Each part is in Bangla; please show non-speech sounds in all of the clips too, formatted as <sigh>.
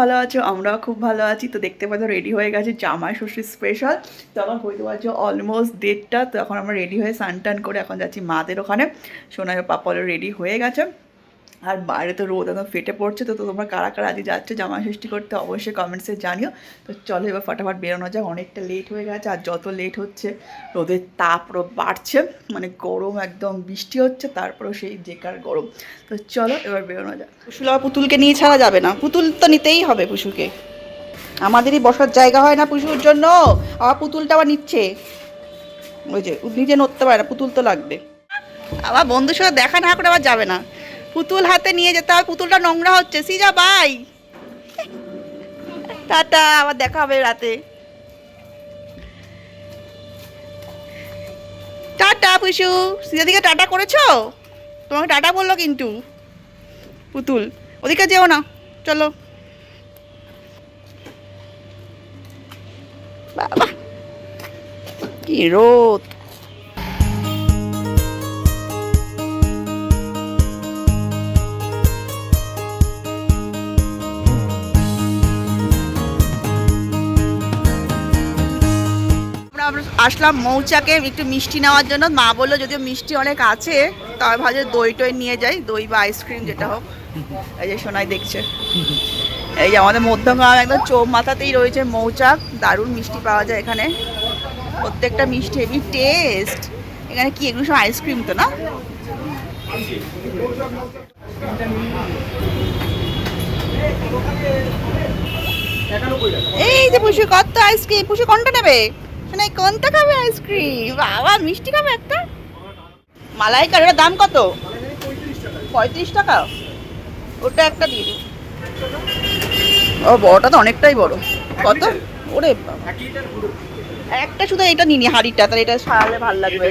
ভালো আছো? আমরাও খুব ভালো আছি। তো দেখতে পাচ্ছ রেডি হয়ে গেছে জামাই ষষ্ঠীর স্পেশাল তো আমার হইতে পারছে অলমোস্ট দেড়টা। তো এখন আমরা রেডি হয়ে সান টান করে এখন যাচ্ছি মাদের ওখানে। সোনার পাপলও রেডি হয়ে গেছে। আর বাইরে তো রোদ একদম ফেটে পড়ছে, তো তোমরা কারা কারা আজকে যাচ্ছে জামাই ষষ্ঠী করতে অবশ্যই কমেন্টসে জানিও। তো চলো এবার ফটাফট বেরোনো যাক, অনেকটা লেট হয়ে গেছে আর যত লেট হচ্ছে, রোদের তাপ বাড়ছে। মানে গরম একদম, বৃষ্টি হচ্ছে, তারপরেও সেই জেকার গরম। তো চলো এবার বেরোনো যাক। পুষুল আবার পুতুলকে নিয়ে ছাড়া যাবে না। পুতুল তো নিতেই হবে পুষুকে আমাদেরই বসার জায়গা হয় না পুষুর জন্য। আবার পুতুলটা আবার নিচ্ছে। ওই যে নিজে নড়তে পারে না, পুতুল তো লাগবে। আবার বন্ধুর সাথে দেখা না করে আবার যাবে না। পুতুল হাতে নিয়ে যেতে হবে পুতুলটা নোংরা হচ্ছে। সিজা বাই। টাটা, আবার দেখা হবে রাতে। টাটা পুষু সিজা দিকে টাটা করেছ? তোমাকে টাটা বলল কিন্তু। পুতুল, ওদিকে যেও না, চলো। বাবা, কি রোদ। আসলাম মৌচাকে একটু মিষ্টি নেওয়ার জন্য। মা বলল, যদিও মিষ্টি অনেক আছে, তবে ভাবছে দই টই নিয়ে যাই, দই বা আইসক্রিম যেটা হোক। এই যে সোনাই দেখছে। এই যে আমাদের মধ্যমগ্রাম একদম চৌ মাথাতেই রয়েছে মৌচাক, দারুণ মিষ্টি পাওয়া যায় এখানে। প্রত্যেকটা মিষ্টি হেভি টেস্ট এখানে কি, এগুলো সব আইসক্রিম তো না? এই যে পুষু, কত আইসক্রিম পুষু কোনটা নেবে? শোনাই কোনটা খাবে আইসক্রিম? বাবা, মিষ্টি খাবে একটা? মালাইকার দাম কত? পঁয়ত্রিশ টাকা। ওটা একটা দিয়ে দিন। ও, বড়টা তো অনেকটাই বড়। কত? ওরে একটা শুধু এটা নিনি হাড়িটা, তাহলে এটা সারালে ভালো লাগবে।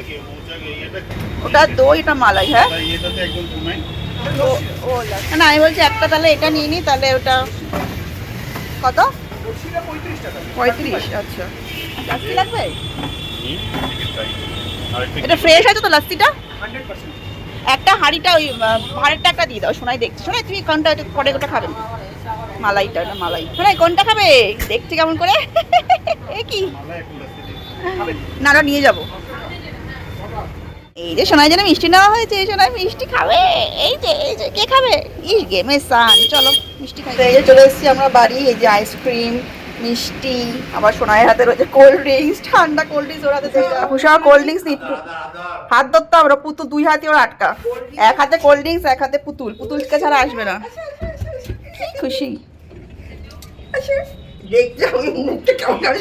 ওটা দই, এটা মালাই হ্যাঁ? না, আমি বলছি একটা তাহলে এটা নিয়ে নি, তাহলে ওটা কত? পঁয়ত্রিশ। আচ্ছা। লাস্তি লাগবে? এটা ফ্রেশ আছে তো লাস্তিটা? একটা হাঁড়িটা ওই ভাড়েরটা একটা দিয়ে দাও শোনাই দেখছি। শোনাই তুমি কোনটা একটু পরে ওটা খাবে? মালাইটা এটা মালাই। শোনাই কোনটা খাবে? দেখছি কেমন করে। এ কি? না নিয়ে যাব। এই যে সোনাই যেন মিষ্টি নেওয়া হয়েছে এই সোনাই মিষ্টি খাবে। এই যে এই যে কে খাবে? ইস গেমে সান। চলো মিষ্টি খাই। এই যে চলে এসেছি আমরা বাড়ি এই যে আইসক্রিম মিষ্টি আবার সোনাইয়ের হাতে রয়েছে কোল্ড ড্রিঙ্কস ঠান্ডা কোল্ড ড্রিঙ্কস ওর হাতে পুষা কোল্ড ড্রিঙ্কস নি হাত ধরতে আমরা পুতুল দুই হাতে ওর আটকা। এক হাতে কোল্ড ড্রিঙ্কস এক হাতে পুতুল। পুতুলকে ছাড়া আসবে না। খুশি।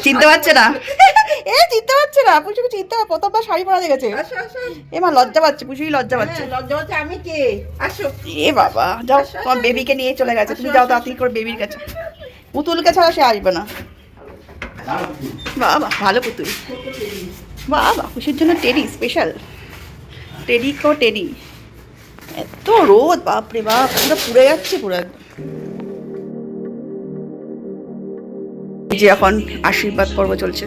চিনতে পারছে না? <laughs> এ চিনতে পারছে না। পুষুকে চিনতে পার প্রথমবার শাড়ি পরা দেখেছে এ মা লজ্জা পাচ্ছে পুষুই লজ্জা পাচ্ছে। আমি কে? আসো। এ বাবা যাও তোমার বেবিকে নিয়ে চলে গেছে। তুমি যাও তাড়াতাড়ি করে বেবির কাছে। পুতুলকে ছাড়া সে আসবে না। বাবা, ভালো পুতুল। বাবা, খুশির জন্য টেডি স্পেশাল টেডি কো টেডি। এত রোদ, বাপরে বাপ, পুরো পুড়ে যাচ্ছে পুরো একদম। যে এখন আশীর্বাদ পর্ব চলছে।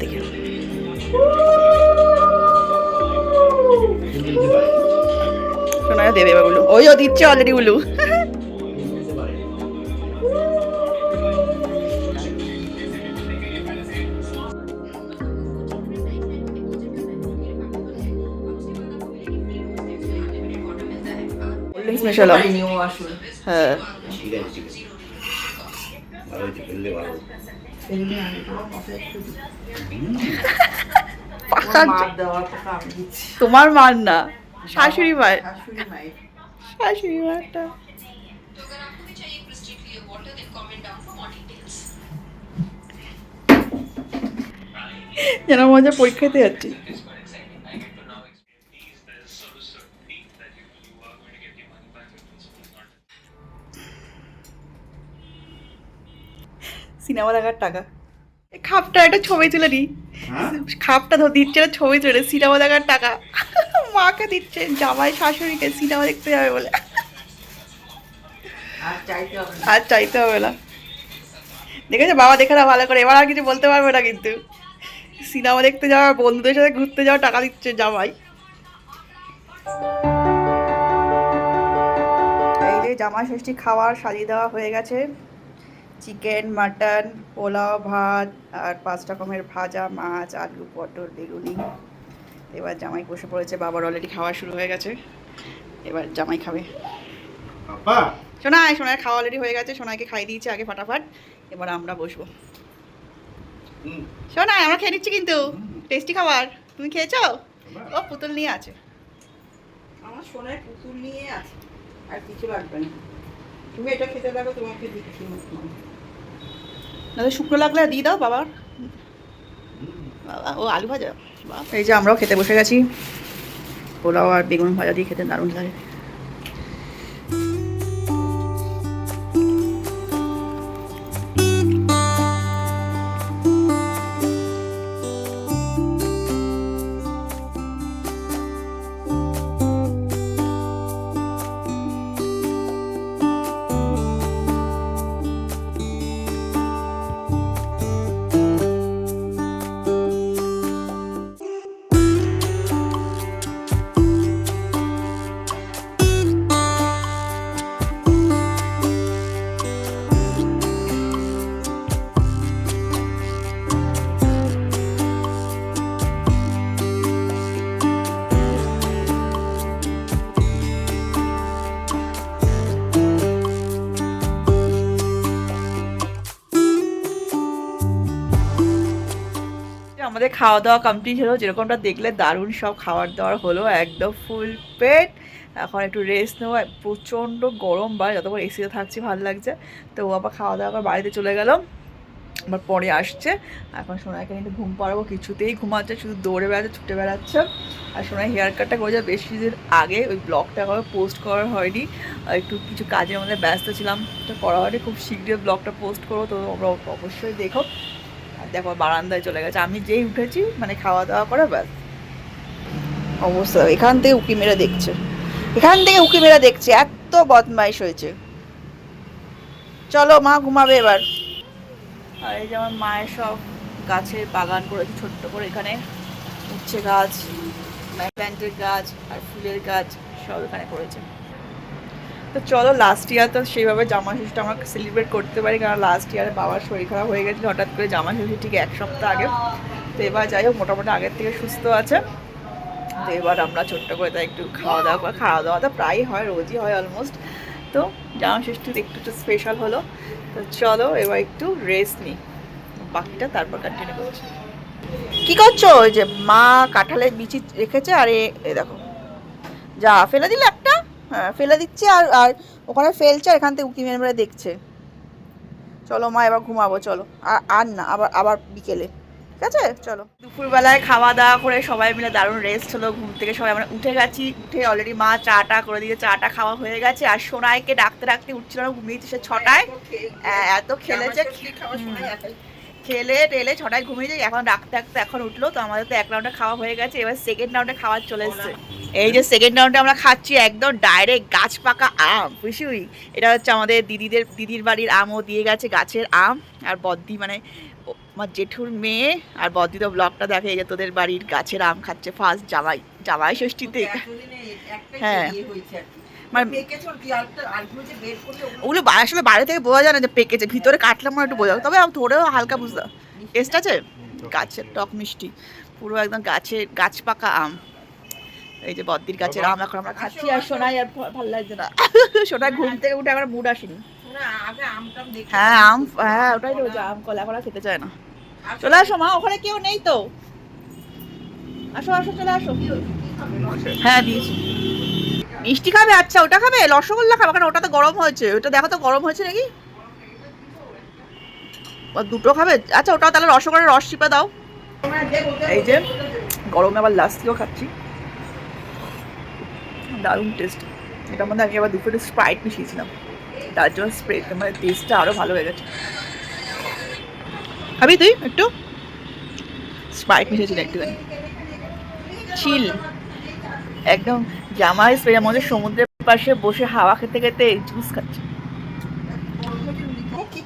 থেকে দেবে এবার উলু ওই ও দিচ্ছে অলরেডি উলু হ্যাঁ। দিচ্ছি। তোমার মার না। শাশুড়ি মায়ের শাশুড়ি মায়ের। শাশুড়ি যেন মজা পরীক্ষাতে যাচ্ছি। সিনেমা দেখার টাকা। এই খাপটা একটা ছবি তুলে নি খাপটা ধর দিচ্ছে ছবি তুলে সিনেমা দেখার টাকা। মাকে দিচ্ছে জামাই শাশুড়িকে সিনেমা দেখতে যাবে বলে। আর চাইতে হবে না। দেখেছ? বাবা দেখে না ভালো করে। এবার আর কিছু বলতে পারবে না কিন্তু। সিনেমা দেখতে যাওয়া বন্ধুদের সাথে ঘুরতে যাওয়া টাকা দিচ্ছে জামাই। এই যে জামাই ষষ্ঠী খাবার সাজিয়ে দেওয়া হয়ে গেছে। চিকেন মাটন পোলাও ভাত আর পাঁচ রকমের ভাজা মাছ আলু পটল বেগুনি। এবার জামাই বসে পড়েছে বাবার অলরেডি খাওয়া শুরু হয়ে গেছে। এবার জামাই খাবে। বাবা! সোনাই সোনার খাওয়া অলরেডি হয়ে গেছে সোনাইকে খাই দিয়েছে আগে ফাটাফাট এবার আমরা বসবো। হুম। সোনাই আমরা খেয়ে নিচ্ছি কিন্তু। টেস্টি খাবার। তুমি খেয়েছো? ও পুতুল নিয়ে আছে। আমার সোনার পুতুল নিয়ে আছে আর কিছু লাগবে না। তুমি এটা খেতে লাগো তোমাকে দিচ্ছি। না শুকনো লাগলে দিয়ে দাও বাবার। বাবা ও আলু ভাজা। এই যে আমরাও খেতে বসে গেছি, পোলাও আর বেগুন ভাজা দিয়ে খেতে দারুণ লাগে খাওয়া দাওয়া কমপ্লিট হলো, যেরকমটা দেখলে দারুণ সব খাবার দাবার হলো, একদম ফুল পেট। এখন একটু রেস্ট নেব, প্রচণ্ড গরম বা যতক্ষণ এসিতে থাকছি ভালো লাগছে। তো ও আবার খাওয়া দাওয়া করে বাড়িতে চলে গেল, আবার পরে আসছে। এখন নিয়ে একটু ঘুম পাড়াবো, কিছুতেই ঘুমাচ্ছে, শুধু দৌড়ে বেড়াচ্ছে, ছুটে বেড়াচ্ছে। আর সোনাই হেয়ার কাটটা করেছে, বেশ কিছুদিন আগে, ওই ব্লগটা এখনও পোস্ট করা হয়নি। একটু কিছু কাজের মধ্যে ব্যস্ত ছিলাম, তো করা হয়নি, খুব শীঘ্রই ব্লগটা পোস্ট করব, তো তোমরা অবশ্যই দেখো। দেখো, বারান্দায় চলে গেছে। আমি যেই উঠেছি মানে খাওয়া দাওয়া করে ব্যাস। অবস্থা, এখান থেকে উকি মেরা দেখছে। এখান থেকে উকি মেরে দেখছে, এত বদমাইশ হয়েছে। চলো, মা ঘুমাবে এবার। আর এই যে আমার মায়ের সব গাছের বাগান করেছে, ছোট্ট করে এখানে। উচ্ছে গাছ প্ল্যান্টের গাছ আর ফুলের গাছ সব এখানে করেছে। তো চলো লাস্ট ইয়ার তো সেইভাবে জামা ষষ্ঠীটা আমরা সেলিব্রেট করতে পারি, কারণ লাস্ট ইয়ারে বাবার শরীর খারাপ হয়ে গেছিল, হঠাৎ করে জামা ষষ্ঠী ঠিক এক সপ্তাহ আগে। তো এবার যাই হোক, মোটামুটি আগের থেকে সুস্থ আছে। তো এবার আমরা ছোট্ট করে তাই একটু খাওয়া দাওয়া করে, খাওয়া দাওয়া তো প্রায়ই হয়, রোজই হয় অলমোস্ট তো জামা ষষ্ঠীতে একটু একটু স্পেশাল হলো। তো চলো এবার একটু রেস্ট নিই। বাকিটা তারপর কন্টিনিউ করছি। কি করছ? ওই যে মা কাঁঠালের বিচি রেখেছে, আর এ দেখো। যা, ফেলে দিলে একটা? হ্যাঁ ফেলে দিচ্ছে আর আর ওখানে ফেলছে আর এখান থেকে উকি মেরে মেরে দেখছে। চলো মা এবার ঘুমাবো চলো। আর আর না আবার আবার বিকেলে। ঠিক আছে? চলো। দুপুরবেলায় খাওয়া দাওয়া করে সবাই মিলে দারুণ রেস্ট হলো ঘুম থেকে সবাই আমরা উঠে গেছি। উঠে অলরেডি মা চাটা করে দিয়ে চাটা খাওয়া হয়ে গেছে। আর সোনাইকে ডাকতে ডাকতে উঠছিল না ঘুমিয়েছে সে ছটায়। এত খেলেছে। খাওয়া শোনা একাই। খেলে টেলে ছটায় ঘুমিয়ে যাই এখন ডাকতে ডাকতে এখন উঠল তো আমাদের তো এক রাউন্ডে খাওয়া হয়ে গেছে এবার সেকেন্ড রাউন্ডে খাওয়ার চলে এসছে। এই যে সেকেন্ড রাউন্ডে আমরা খাচ্ছি একদম ডাইরেক্ট গাছ পাকা আম বুঝলি? এটা হচ্ছে আমাদের দিদিদের দিদির বাড়ির আমও দিয়ে গেছে গাছের আম আর বদ্দি মানে আমার জেঠুর মেয়ে আর বদ্দি তো ব্লগটা দেখে এই যে তোদের বাড়ির গাছের আম খাচ্ছে ফার্স্ট জামাই জামাই ষষ্ঠীতে। হ্যাঁ। মানে ওগুলো আসলে বাইরে থেকে বোঝা যায় না যে পেকেছে ভিতরে কাটলে মনে একটু বোঝা তবে আমি ধরেও হালকা বুঝতে টেস্ট আছে? গাছের টক মিষ্টি। পুরো একদম গাছের গাছ পাকা আম। এই যে বদ্দির গাছের আম এখন আমরা খাচ্ছি আর সোনাই আর ভালো লাগছে না। <laughs> সোনাই ঘুম থেকে উঠে আমার মুড আসেনি। হ্যাঁ আম হ্যাঁ ওটাই বলছি, আম কলা আর খেতে চায় না। চলে আসো মা ওখানে কেউ নেই তো। আসো আসো চলে আসো। হ্যাঁ দিয়েছি। মিষ্টি খাবে? আচ্ছা ওটা খাবে? রসগোল্লা খাবে? কারণ ওটা তো গরম হয়েছে। ওটা দেখো তো গরম হয়েছে নাকি? দুটো খাবে? আচ্ছা ওটাও তাহলে রসগোল্লার রস চিপে দাও। এই যে, গরমে আবার লাস্টিও খাচ্ছি। দারুণ টেস্ট এটার মধ্যে আমি আবার দুপুরে স্প্রাইট মিশিয়েছিলাম। তার জন্য স্প্রে মানে টেস্টটা আরও ভালো হয়ে গেছে। খাবি তুই একটু? স্প্রাইট মিশেছিল একটুখানি। চিল একদম জামাই স্প্রে মধ্যে সমুদ্রের পাশে বসে হাওয়া খেতে খেতে জুস খাচ্ছে।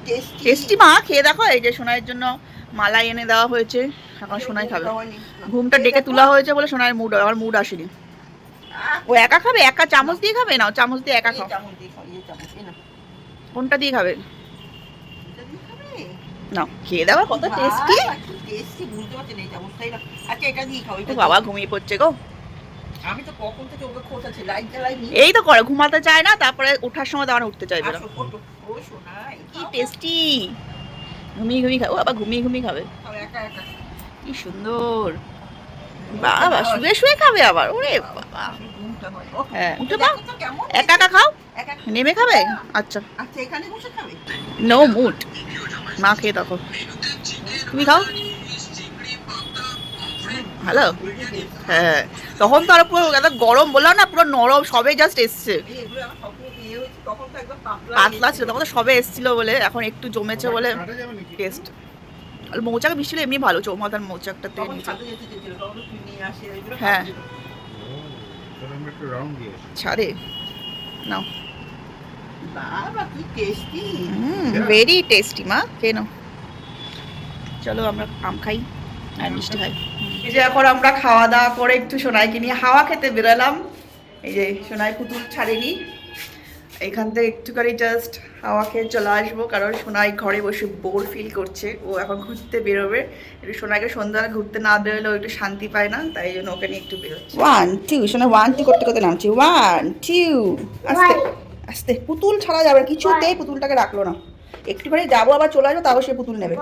টেস্টি টেস্টি মা খেয়ে দেখো এই যে সোনাইয়ের জন্য মালাই এনে দেওয়া হয়েছে এখন সোনাই খাবে। ঘুমটা ডেকে তোলা হয়েছে বলে সোনাইয়ের মুড আমার মুড আসেনি। ও একা খাবে? একা চামচ দিয়ে খাবে? না চামচ দিয়ে একা খাও। কোনটা দিয়ে খাবে? না খেয়ে দেওয়া কত টেস্টি আচ্ছা এটা দিয়ে খাও এটা বাবা ঘুমিয়ে পড়ছে গো। আমি তো কখন থেকে ওকে খোঁচাচ্ছি লাইট জ্বালাই এই তো করে ঘুমাতে চায় না তারপরে ওঠার সময় তখন উঠতে চাইবে না। কি টেস্টি ঘুমিয়ে ঘুমিয়ে খাবে বাবা ঘুমিয়ে ঘুমিয়ে খাবে। কি সুন্দর। বাবা শুয়ে শুয়ে খাবে আবার ওরে বাবা হয়। উঠে একা একা খাও? একা নেমে খাবে? আচ্ছা। আচ্ছা এখানে বসে খাবে? নো মুড মা খেয়ে দেখো। তুমি খাও? হ্যালো হ্যাঁ। তখন তো আরও পুরো একদম গরম বললাম না পুরো নরম সবে জাস্ট এসছে। পাতলা ছিল তখন তো সবে এসছিল বলে এখন একটু জমেছে বলে টেস্ট আর মৌচাক মিষ্টি হলে এমনি ভালো চৌমাতার মৌচাকটা তো হ্যাঁ। ছাড়ে। নাও। ভেরি টেস্টি মা কেন চলো আমরা আম খাই আর মিষ্টি খাই। এই যে এখন আমরা খাওয়া দাওয়া করে একটু সোনাইকে নিয়ে হাওয়া খেতে বেরোলাম। এই যে সোনাই পুতুল ছাড়েনি। এখান থেকে একটুখানি জাস্ট হাওয়া খেয়ে চলে আসব কারণ সোনাই ঘরে বসে বোর ফিল করছে। ও এখন ঘুরতে বেরোবে। একটু সোনাইকে সন্ধ্যাবেলা ঘুরতে না বেরোলে ও একটু শান্তি পায় না তাই জন্য ওকে নিয়ে একটু বেরোচ্ছে। ওয়ান টু সোনা ওয়ান টু করতে করতে নামছি। ওয়ান টু আস্তে আস্তে পুতুল ছাড়া যাবে না, কিছুতেই পুতুলটাকে রাখল না। একটুখানি যাব আবার চলে আসব তাও সে পুতুল নেবে।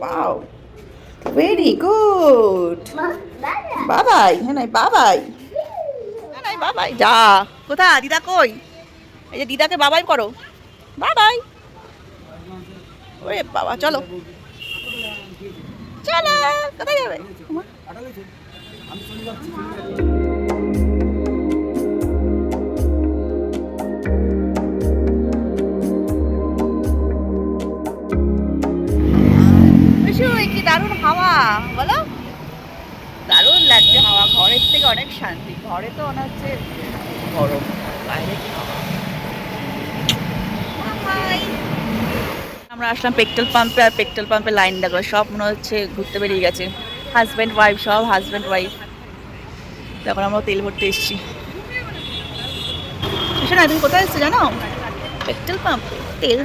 ওয়াও ভেরি গুড বাবাই হ্যাঁ নাই বাবাই। হ্যাঁ নাই বাবাই যা। কোথা দিদা কই? এই যে দিদাকে বাবাই করো। বাবাই। ওরে বাবা চলো। চলো কোথায় যাবে। দারুণ হাওয়া বলো। দারুণ লাগছে হাওয়া ঘরের থেকে অনেক শান্তি। ঘরে তো মনে হচ্ছে গরম বাইরে আমরা আসলাম পেট্রোল পাম্পে আর পেট্রোল পাম্পে লাইন দেখো সব মনে হচ্ছে ঘুরতে বেরিয়ে গেছে। হাজব্যান্ড ওয়াইফ সব হাজব্যান্ড ওয়াইফ তখন আমরা তেল ভরতে এসেছি। শোনা তুমি কোথায় এসছো জানো? Petrol pump. তেল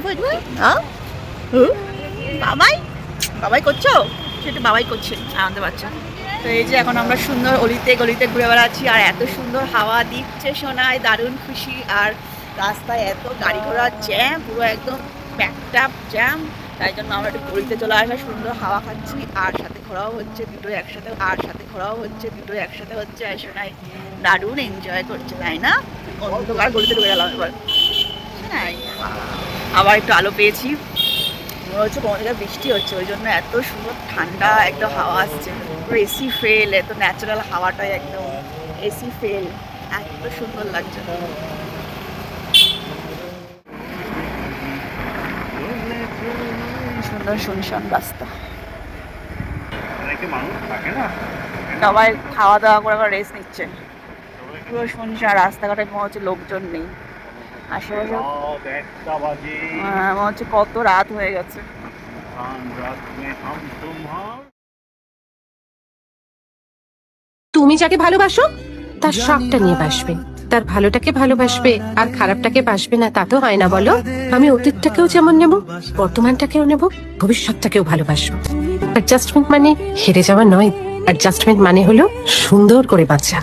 হ্যাঁ হুম? বাবাই? বাবাই করছ? সেটা বাবাই করছে, আনন্দ বাচ্চা তো এই যে এখন আমরা সুন্দর অলিতে গলিতে ঘুরে বেড়াচ্ছি, আর এত সুন্দর হাওয়া দিচ্ছে শোনায় দারুণ খুশি, আর রাস্তায় এত গাড়ি ঘোড়া জ্যাম পুরো একদম প্যাকটাপ জ্যাম তাই জন্য আমরা একটু গলিতে চলে আসা, সুন্দর হাওয়া খাচ্ছি, আর সাথে ঘোরাও হচ্ছে দুটো একসাথে, আর সাথে ঘোরাও হচ্ছে দুটো একসাথে হচ্ছে, আর শোনায় দারুণ এনজয় করছে, তাই না? অন্ধকার গলিতে ঢুকে গেলাম এবার। আবার একটু আলো পেয়েছি। মনে হচ্ছে কোনো জায়গায় বৃষ্টি হচ্ছে, ওই জন্য এত সুন্দর ঠান্ডা, একদম হাওয়া আসছে। পুরো এসি ফেল এত ন্যাচারাল হাওয়াটাই একদম এসি ফেল এত সুন্দর লাগছে। সুন্দর শুনশান রাস্তা। সবাই খাওয়া দাওয়া করে রেস্ট নিচ্ছে। পুরো শুনশান রাস্তাঘাটে মনে হচ্ছে লোকজন নেই। আশেপাশে মনে হচ্ছে কত রাত হয়ে গেছে। তুমি যাকে ভালোবাসো তার শখটা নিয়ে বাসবে। তার ভালোটাকে ভালোবাসবে আর খারাপটাকে বাসবে না তা তো হয় না বলো। আমি অতীতটাকেও যেমন নেব বর্তমানটাকেও নেব ভবিষ্যৎটাকেও ভালোবাসবো। অ্যাডজাস্টমেন্ট মানে হেরে যাওয়া নয়। অ্যাডজাস্টমেন্ট মানে হলো সুন্দর করে বাঁচা।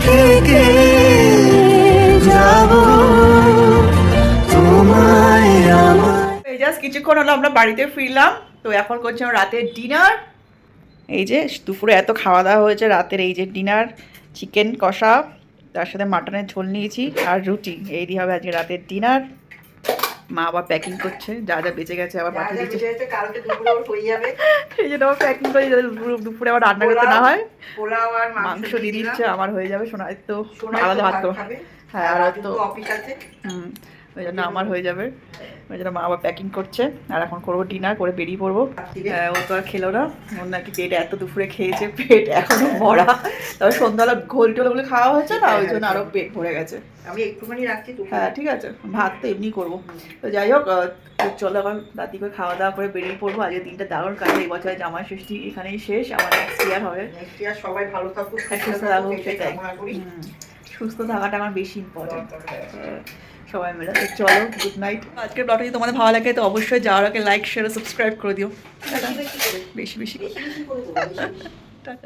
কিছুক্ষণ হলো আমরা বাড়িতে ফিরলাম। তো এখন করছিলাম রাতের ডিনার এই যে দুপুরে এত খাওয়া দাওয়া হয়েছে রাতের এই যে ডিনার চিকেন কষা তার সাথে মাটনের ঝোল নিয়েছি আর রুটি। এই দিয়ে হবে আজকে রাতের ডিনার মা আবার প্যাকিং করছে যা যা বেঁচে গেছে আবার পাঠিয়ে দিচ্ছে। কালকে দুপুরে ওর হয়ে যাবে। <laughs> এই জন্য আবার প্যাকিং করে যাতে দুপুরে- আবার রান্না করতে না হয়। পোলাও আর মাংস দিয়ে দিচ্ছে আমার হয়ে যাবে শোনা তো আলাদা ভাত খাবে। হ্যাঁ আর তো অফিস আছে। হুম ওই জন্য আমার হয়ে যাবে। ওই জন্য মা আবার প্যাকিং করছে। আর এখন করব ডিনার করে বেরিয়ে পড়ব। ও তো আর খেলো না। ওর নাকি পেট এত দুপুরে খেয়েছে পেট এখনও ভরা। তবে সন্ধ্যাবেলা ঘোল টোল টোলগুলো খাওয়া হয়েছে না ওই জন্য আরও পেট ভরে গেছে। আমি একটুখানি রাখছি হ্যাঁ ঠিক আছে। ভাত তো এমনি করব। তো যাই হোক চলো এখন রাতি করে খাওয়া দাওয়া করে বেরিয়ে পড়ব। আজকে দিনটা দারুণ কাটবে এই বছরের জামাই ষষ্ঠী এখানেই শেষ আমার নেক্সট ইয়ার হবে। নেক্সট ইয়ার সবাই ভালো থাকুক সুস্থ থাকুক, সেটাই। সুস্থ থাকাটা আমার বেশি ইম্পর্টেন্ট সবাই মিলে তো চলো গুড নাইট আজকের ব্লগটা যদি তোমাদের ভালো লাগে তো অবশ্যই যাওয়ার আগে লাইক শেয়ার সাবস্ক্রাইব করে দিও টাটা। বেশি বেশি বেশি বেশি করে দেবো, বেশি বেশি। টাটা